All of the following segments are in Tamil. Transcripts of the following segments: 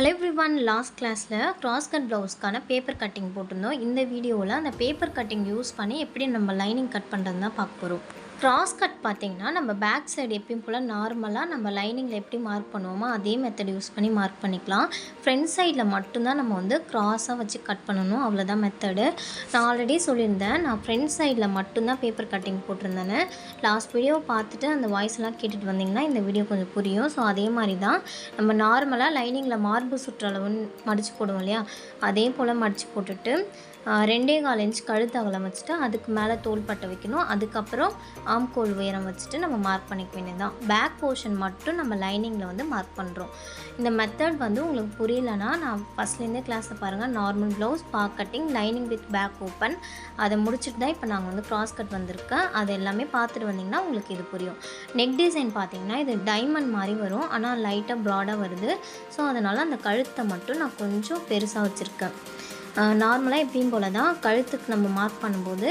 ஹலோ எவ்ரி ஒன் லாஸ்ட் கிளாஸில் க்ராஸ் கட் ப்ளவுஸ்க்கான பேப்பர் கட்டிங் போட்டிருந்தோம். இந்த வீடியோவில் அந்த பேப்பர் கட்டிங் யூஸ் பண்ணி எப்படி நம்ம லைனிங் கட் பண்ணுறது தான் பார்க்க போகிறோம் கிராஸ் கட் பார்த்திங்கன்னா நம்ம பேக் சைடு எப்பயும் போல் நார்மலாக நம்ம லைனிங்கில் எப்படி மார்க் பண்ணுவோமோ அதே மெத்தட் யூஸ் பண்ணி மார்க் பண்ணிக்கலாம். ஃப்ரண்ட் சைடில் மட்டும்தான் நம்ம வந்து க்ராஸாக வச்சு கட் பண்ணணும். அவ்வளோதான் மெத்தடு நான் ஆல்ரெடி சொல்லியிருந்தேன் நான் ஃப்ரண்ட் சைடில் மட்டும்தான் பேப்பர் கட்டிங் போட்டிருந்தேன்னு லாஸ்ட் வீடியோ பார்த்துட்டு அந்த வாய்ஸ்லாம் கேட்டுட்டு வந்தீங்கன்னா இந்த வீடியோ கொஞ்சம் புரியும். ஸோ அதே மாதிரி தான் நம்ம நார்மலாக லைனிங்கில் மார்பு சுற்றளவுன்னு மடித்து போடுவோம் இல்லையா? அதே போல் மடித்து போட்டுட்டு ரெண்டே கால் இன்ச் கழுத்து அகலம் வச்சுட்டு அதுக்கு மேலே தோள்பட்டை வைக்கணும். அதுக்கப்புறம் ஆம்கோல் உயரம் வச்சுட்டு நம்ம மார்க் பண்ணிக்க வேண்டியதுதான். பேக் போர்ஷன் மட்டும் நம்ம லைனிங்கில் வந்து மார்க் பண்ணுறோம் இந்த மெத்தட் வந்து உங்களுக்கு புரியலனா நான் ஃபஸ்ட்லேருந்தே கிளாஸில் பாருங்கள் normal blouse back cutting lining with back open அதை முடிச்சுட்டு தான் இப்போ நாங்கள் வந்து கிராஸ் கட் வந்திருக்கேன் அது எல்லாமே பார்த்துட்டு வந்தீங்கன்னா உங்களுக்கு இது புரியும். நெக் டிசைன் பார்த்தீங்கன்னா இது டைமண்ட் மாதிரி வரும். ஆனால் லைட்டாக ப்ராடாக வருது. ஸோ அதனால் அந்த கழுத்தை மட்டும் நான் கொஞ்சம் பெருசாக வச்சுருக்கேன். நார்மலாக எப்பயும் போல தான் கழுத்துக்கு நம்ம மார்க் பண்ணும்போது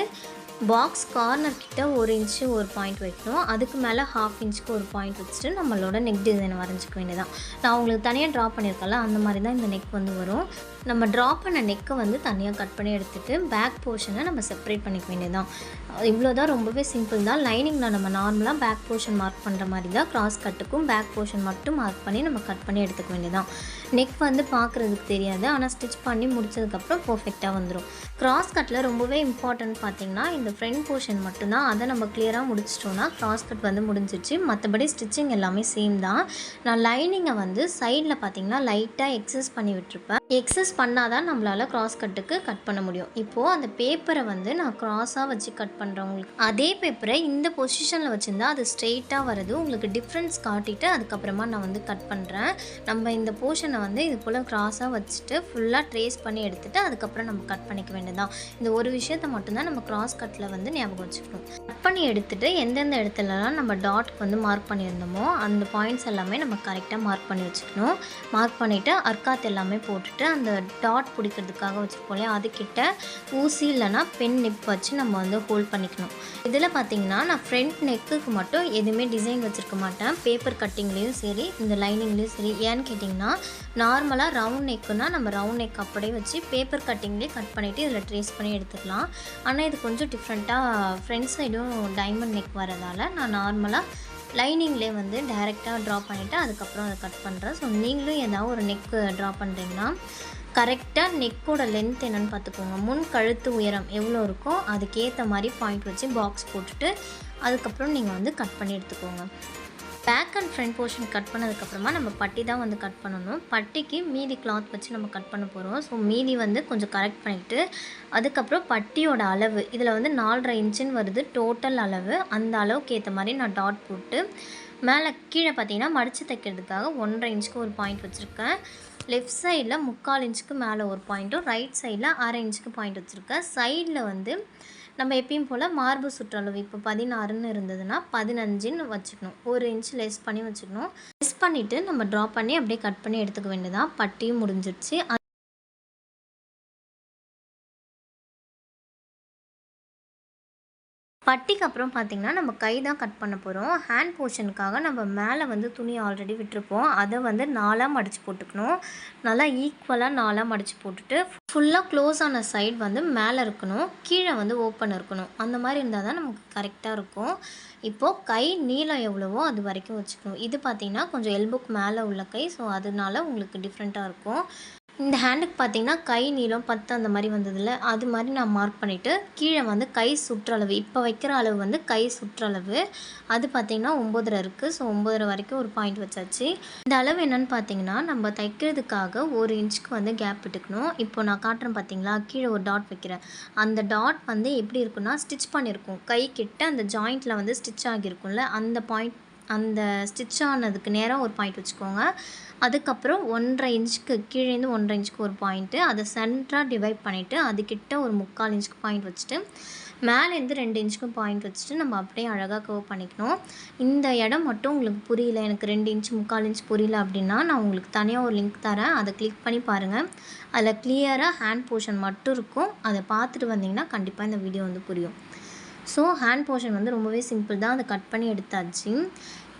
பாக்ஸ் கார்னர் கிட்ட ஒரு இன்ச்சு ஒரு பாயிண்ட் வைக்கணும். அதுக்கு மேலே ஹாஃப் இன்ச்சுக்கு ஒரு பாயிண்ட் வச்சுட்டு நம்மளோட நெக் டிசைனை வரைஞ்சிக்க வேண்டியதான் நான் உங்களுக்கு தனியாக ட்ரா பண்ணியிருக்கல அந்த மாதிரி தான் இந்த நெக் வந்து வரும். நம்ம ட்ரா பண்ண நெக்கை வந்து தனியாக கட் பண்ணி எடுத்துகிட்டு பேக் போர்ஷனை நம்ம செப்பரேட் பண்ணிக்க வேண்டியதான் இவ்வளோ தான் ரொம்பவே சிம்பிள் தான். லைனிங்கில் நம்ம நார்மலாக பேக் போர்ஷன் மார்க் பண்ணுற மாதிரி தான் கிராஸ் கட்டுக்கும் பேக் போர்ஷன் மட்டும் மார்க் பண்ணி நம்ம கட் பண்ணி எடுத்துக்க வேண்டியதான் நெக் வந்து பார்க்குறதுக்கு தெரியாது. ஆனால் ஸ்டிச் பண்ணி முடிச்சதுக்கப்புறம் பர்ஃபெக்டாக வந்துடும் கிராஸ் கட்டில் ரொம்பவே இம்பார்ட்டன்ட் பார்த்தீங்கன்னா இந்த ஃப்ரண்ட் போர்ஷன் மட்டும்தான். அதை நம்ம கிளியராக முடிச்சிட்டோம்னா கிராஸ் கட் வந்து முடிஞ்சிச்சு மற்றபடி ஸ்டிச்சிங் எல்லாமே சேம் தான். நான் லைனிங்கை வந்து சைடில் பார்த்தீங்கன்னா லைட்டாக எக்ஸஸ் பண்ணி விட்டுருப்பேன். எக்ஸஸ் பண்ணால் தான் நம்மளால் கிராஸ் கட்டுக்கு கட் பண்ண முடியும். இப்போது அந்த பேப்பரை வந்து நான் க்ராஸாக வச்சு கட் பண்ணுறவங்களுக்கு அதே பேப்பரை இந்த பொசிஷனில் வச்சுருந்தா அது ஸ்ட்ரெயிட்டாக வருது உங்களுக்கு டிஃப்ரென்ஸ் காட்டிட்டு அதுக்கப்புறமா நான் வந்து கட் பண்ணுறேன் நம்ம இந்த போர்ஷனை வந்து இது போல் க்ராஸாக வச்சுட்டு ஃபுல்லாக ட்ரேஸ் பண்ணி எடுத்துகிட்டு அதுக்கப்புறம் நம்ம கட் பண்ணிக்க வேண்டியதான் இந்த ஒரு விஷயத்தை மட்டும்தான் நம்ம கிராஸ் இடத்துல வந்து ஞாபகம் வச்சுக்கணும். கட் பண்ணி எடுத்துகிட்டு எந்தெந்த இடத்துலலாம் நம்ம டாட்க்கு வந்து மார்க் பண்ணியிருந்தோமோ அந்த பாயிண்ட்ஸ் எல்லாமே நம்ம கரெக்டாக மார்க் பண்ணி வச்சுக்கணும். மார்க் பண்ணிவிட்டு அர்க்காத் எல்லாமே போட்டுட்டு அந்த டாட் பிடிக்கிறதுக்காக வச்சுருப்போம் இல்லையா? அதுக்கிட்ட ஊசி இல்லைன்னா பென் நிப் வச்சு நம்ம வந்து ஹோல்ட் பண்ணிக்கணும். இதில் பார்த்தீங்கன்னா நான் ஃப்ரண்ட் நெக்குக்கு மட்டும் எதுவுமே டிசைன் வச்சுருக்க மாட்டேன். பேப்பர் கட்டிங்லேயும் சரி இந்த லைனிங்லேயும் சரி. ஏன்னு கேட்டிங்கன்னா நார்மலாக ரவுண்ட் நெக்குனால் நம்ம ரவுண்ட் நெக் அப்படியே வச்சு பேப்பர் கட்டிங்லேயே கட் பண்ணிவிட்டு இதில் ட்ரேஸ் பண்ணி எடுத்துக்கலாம் ஆனால் இது கொஞ்சம் டிஃப்ரெண்ட் டிஃப்ரெண்ட்டாக ஃப்ரண்ட் சைடும் டைமண்ட் நெக் வரதால் நான் நார்மலாக லைனிங்லேயே வந்து டைரெக்டாக ட்ரா பண்ணிவிட்டு அதுக்கப்புறம் அதை கட் பண்ணுறேன் ஸோ நீங்களும் ஏதாவது ஒரு நெக்கு ட்ரா பண்ணுறீங்கன்னா கரெக்டாக நெக்கோட லென்த் என்னென்னு பார்த்துக்கோங்க. முன் கழுத்து உயரம் எவ்வளோ இருக்கோ அதுக்கேற்ற மாதிரி பாயிண்ட் வச்சு பாக்ஸ் போட்டுட்டு அதுக்கப்புறம் நீங்கள் வந்து கட் பண்ணி எடுத்துக்கோங்க. Back and front portion cut பண்ணதுக்கப்புறமா நம்ம பட்டி தான் வந்து கட் பண்ணணும். பட்டிக்கு மீதி கிளாத் வச்சு நம்ம கட் பண்ண போகிறோம் ஸோ மீதி வந்து கொஞ்சம் கரெக்ட் பண்ணிவிட்டு அதுக்கப்புறம் பட்டியோட அளவு இதில் வந்து நாலரை இன்ச்சுன்னு வருது டோட்டல் அளவு. அந்த அளவுக்கு ஏற்ற மாதிரி நான் டாட் போட்டு மேலே கீழே பார்த்தீங்கன்னா மடித்து தைக்கிறதுக்காக ஒன்றரை இன்ச்சுக்கு ஒரு பாயிண்ட் வச்சுருக்கேன். லெஃப்ட் சைடில் முக்கால் இன்ச்சுக்கு மேலே ஒரு பாயிண்ட்டும் ரைட் சைடில் அரை இன்ச்சுக்கு பாயிண்ட் வச்சுருக்கேன். சைடில் வந்து நம்ம எப்பயும் போல் மார்பு சுற்றளவு இப்போ பதினாறுன்னு இருந்ததுன்னா பதினஞ்சுன்னு வச்சுக்கணும். ஒரு இன்ச் லெஸ் பண்ணி வச்சுக்கணும். லெஸ் பண்ணிவிட்டு நம்ம ட்ரா பண்ணி அப்படியே கட் பண்ணி எடுத்துக்க வேண்டியதான் பட்டியும் முடிஞ்சிடுச்சு பட்டிக்கு அப்புறம் பார்த்திங்கன்னா நம்ம கை தான் கட் பண்ண போகிறோம் ஹேண்ட் போர்ஷனுக்காக நம்ம மேலே வந்து துணி ஆல்ரெடி விட்டுருப்போம். அதை வந்து நாலாக மடித்து போட்டுக்கணும். நல்லா ஈக்குவலாக நாலாக மடித்து போட்டுட்டு ஃபுல்லாக க்ளோஸ் ஆன சைடு வந்து மேலே இருக்கணும் கீழே வந்து ஓப்பன் இருக்கணும். அந்த மாதிரி இருந்தால் தான் நமக்கு கரெக்டாக இருக்கும். இப்போது கை நீளம் எவ்வளவோ அது வரைக்கும் வச்சுக்கணும். இது பார்த்திங்கன்னா கொஞ்சம் எல்புக்கு மேலே உள்ள கை ஸோ அதனால உங்களுக்கு டிஃப்ரெண்ட்டாக இருக்கும். இந்த ஹேண்டுக்கு பார்த்தீங்கன்னா கை நீளம் பத்து அந்த மாதிரி வந்ததில்ல அது மாதிரி நான் மார்க் பண்ணிவிட்டு கீழே வந்து கை சுற்றளவு இப்போ வைக்கிற அளவு வந்து கை சுற்றளவு அது பார்த்திங்கன்னா ஒம்பதரை இருக்குது ஸோ ஒம்பதரை வரைக்கும் ஒரு பாயிண்ட் வச்சாச்சு. இந்த அளவு என்னன்னு பார்த்தீங்கன்னா நம்ம தைக்கிறதுக்காக ஒரு இன்ச்சுக்கு வந்து கேப் விட்டுக்கணும் இப்போ நான் காட்டுறேன் பார்த்தீங்களா கீழே ஒரு டாட் வைக்கிறேன். அந்த டாட் வந்து எப்படி இருக்குன்னா ஸ்டிச் பண்ணியிருக்கும். கை கிட்ட அந்த ஜாயிண்ட்டில் வந்து ஸ்டிச் ஆகியிருக்கும்ல அந்த பாயிண்ட் அந்த ஸ்டிச் ஆனதுக்கு நேராக ஒரு பாயிண்ட் வச்சுக்கோங்க. அதுக்கப்புறம் ஒன்றரை இன்ச்சுக்கு கீழேருந்து ஒன்றரை இன்ச்சுக்கு ஒரு பாயிண்ட்டு அதை சென்டராக டிவைட் பண்ணிவிட்டு அதுக்கிட்ட ஒரு முக்கால் இன்ச்சுக்கு பாயிண்ட் வச்சுட்டு மேலேருந்து ரெண்டு இன்ச்சுக்கும் பாயிண்ட் வச்சுட்டு நம்ம அப்படியே அழகாக கவர் பண்ணிக்கணும். இந்த இடம் மட்டும் உங்களுக்கு புரியல எனக்கு ரெண்டு இன்ச் முக்கால் இன்ச் புரியல அப்படின்னா நான் உங்களுக்கு தனியாக ஒரு லிங்க் தரேன். அதை கிளிக் பண்ணி பாருங்கள் அதில் கிளியராக ஹேண்ட் போர்ஷன் மட்டும் இருக்கும். அதை பார்த்துட்டு வந்தீங்கன்னா கண்டிப்பாக இந்த வீடியோ வந்து புரியும். ஸோ ஹேண்ட் போர்ஷன் வந்து ரொம்பவே சிம்பிள் தான். அதை கட் பண்ணி எடுத்தாச்சு.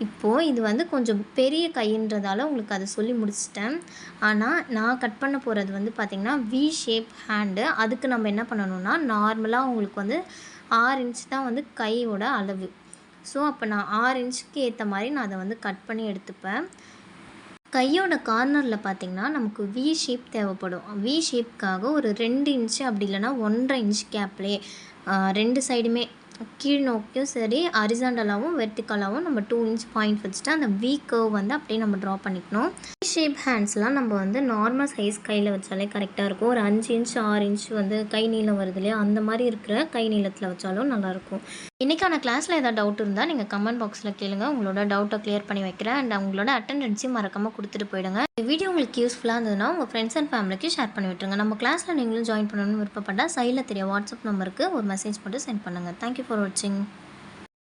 இப்போது இது வந்து கொஞ்சம் பெரிய கைன்றதால உங்களுக்கு அதை சொல்லி முடிச்சிட்டேன். ஆனால் நான் கட் பண்ண போகிறது வந்து பார்த்திங்கன்னா வி ஷேப் ஹேண்டு அதுக்கு நம்ம என்ன பண்ணணும்னா நார்மலாக உங்களுக்கு வந்து ஆறு இன்ச் தான் வந்து கையோட அளவு. ஸோ அப்போ நான் ஆறு இன்ச்சுக்கு ஏற்ற மாதிரி நான் அதை வந்து கட் பண்ணி எடுத்துப்பேன். கையோட கார்னரில் பார்த்திங்கன்னா நமக்கு வி ஷேப் தேவைப்படும். வி ஷேப்க்காக ஒரு ரெண்டு இன்ச்சு அப்படி இல்லைன்னா ஒன்றரை இன்ச் கேப்லேயே ரெண்டு சைடுமே கீழ் நோக்கியும் சரி அரிசாண்டலாகவும் வெர்டிக்கலாகவும் நம்ம டூ இன்ச் பாயிண்ட் வச்சுட்டு அந்த வி கர்வ் வந்து அப்படியே நம்ம ட்ரா பண்ணிக்கணும். வி ஷேப் ஹேண்ட்ஸ்லாம் நம்ம வந்து நார்மல் சைஸ் கையில் வச்சாலே கரெக்டாக இருக்கும். ஒரு அஞ்சு இன்ச் ஆறு இன்ச் வந்து கை நீளம் வருது இல்லையா? அந்த மாதிரி இருக்கிற கை நீளத்தில் வச்சாலும் நல்லாயிருக்கும் இன்றைக்கான கிளாஸில் ஏதாவது டவுட் இருந்தால் நீங்கள் கமெண்ட் பாக்ஸில் கேளுங்க. உங்களோட டவுட்டை க்ளியர் பண்ணி வைக்கிறேன். அண்ட் உங்களோட அட்டண்டன்ஸையும் மறக்காமல் கொடுத்துட்டு போயிடுங்க. இந்த வீடியோ உங்களுக்கு யூஸ்ஃபுல்லாக இருந்ததுன்னா உங்கள் ஃப்ரெண்ட்ஸ் அண்ட் ஃபேமிலிக்கு ஷேர் பண்ணி விட்டுருங்க. நம்ம கிளாஸில் நீங்களும் ஜாயின் பண்ணணும்னு விருப்பப்பட்டால் சைடில் தெரிய வாட்ஸ்அப் நம்பருக்கு ஒரு மெசேஜ் போட்டு சென்ட் பண்ணுங்கள் தேங்க்யூ ஃபார் வாட்சிங்